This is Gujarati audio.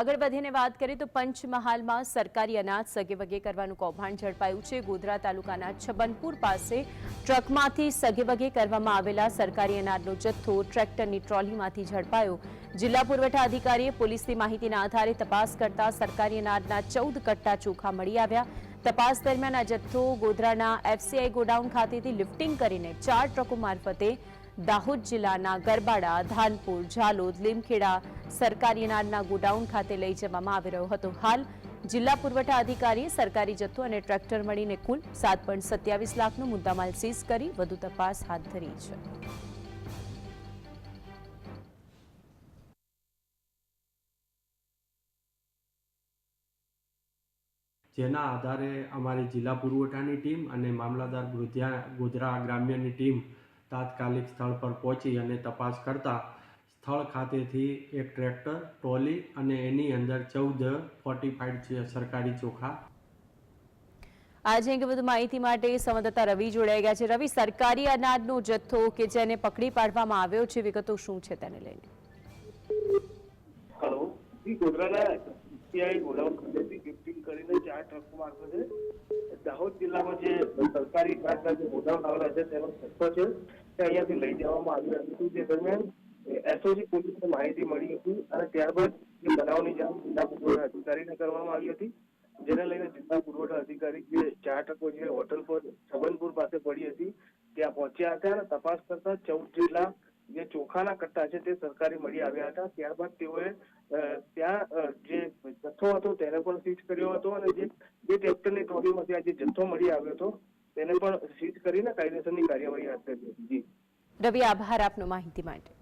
આગળ વધીને વાત કરીએ તો પંચમહાલમાં સરકારી અનાજ સગે વગે કરવાનું કૌભાંડ ઝડપાયું છે. ગોધરા તાલુકાના છબનપુર પાસે ટ્રકમાંથી સગે વગે કરવામાં આવેલા સરકારી અનાજનો જથ્થો ટ્રેક્ટરની ટ્રોલીમાંથી ઝડપાયો. જિલ્લા પુરવઠા અધિકારીએ પોલીસની માહિતીના આધારે તપાસ કરતા સરકારી અનાજના ચૌદ કટ્ટા ચોખા મળી આવ્યા. તપાસ દરમિયાન આ જથ્થો ગોધરાના એફસીઆઈ ગોડાઉન ખાતેથી લિફ્ટિંગ કરીને ચાર ટ્રકો મારફતે દાહોદ જિલ્લાના ગરબાડા, ધાનપુર, ઝાલોદ, લીમખેડા સરકારી અનાજના ગોડાઉન ખાતે લઈ જવામાં આવી રહ્યો હતો. હાલ જિલ્લા પુરવઠા અધિકારીએ સરકારી જથ્થો અને ટ્રેક્ટર મળીને કુલ સાત પોઈન્ટ સત્યાવીસ લાખનો મુદ્દામાલ સીઝ કરી વધુ તપાસ હાથ ધરી છે. જેના આધારે અમારી જિલ્લા પુરવઠાની ટીમ અને મામલાદાર ગોધરા ગ્રામ્યની ટીમ તાત્કાલિક સ્થળ પર પહોંચી અને તપાસ કરતા સ્થળ ખાતેથી એક ટ્રેક્ટર ટ્રોલી અને એની અંદર ચૌદ ફોર્ટિફાઈડ સરકારી ચોખા. આજે અંગે વધુ માહિતી માટે સંવાદદાતા રવિ જોડાઈ ગયા છે. રવિ સરકારી અનાજનો જથ્થો કે જેને પકડી પાડવામાં આવ્યો છે વિગતો શું છે તેને લઈને? હલો ગોધરાના સીઆઈ ગોડાઉન ખાતેથી ગિફ્ટિંગ કરીને ચાર ટ્રકો મારફતે દાહોદ જિલ્લામાં જે સરકારી ખાતના જે ગોડાઉન આવેલા છે તેનો જથ્થો છે તે અહીંયાથી લઈ જવામાં આવ્યું હતું જે દરમિયાન એસઓજી પોલીસને માહિતી મળી હતી અને ત્યારબાદ જે બનાવની જાણ જિલ્લા પુરવઠા અધિકારીને કરવામાં આવી હતી, જેને લઈને જિલ્લા પુરવઠા અધિકારી જે ચાર ટકો જે હોટલ પર છબનપુર પાસે પડી હતી, ત્યાં પહોંચ્યા હતા અને તપાસ કરતા ચૌદ જેટલા જે ચોખાના કટ્ટા છે તે સરકારી મળી આવ્યા હતા. ત્યારબાદ તેઓએ ત્યાં જે જથ્થો હતો તેને પણ સીઝ કર્યો હતો અને જે બે ટ્રેક્ટરની ટ્રોલીમાંથી આ જે જથ્થો મળી આવ્યો હતો તેને પણ સીઝ કરીને કાયદેસરની કાર્યવાહી હાથ ધરી હતી. જી. રવિ, આભાર આપનો માહિતી માટે.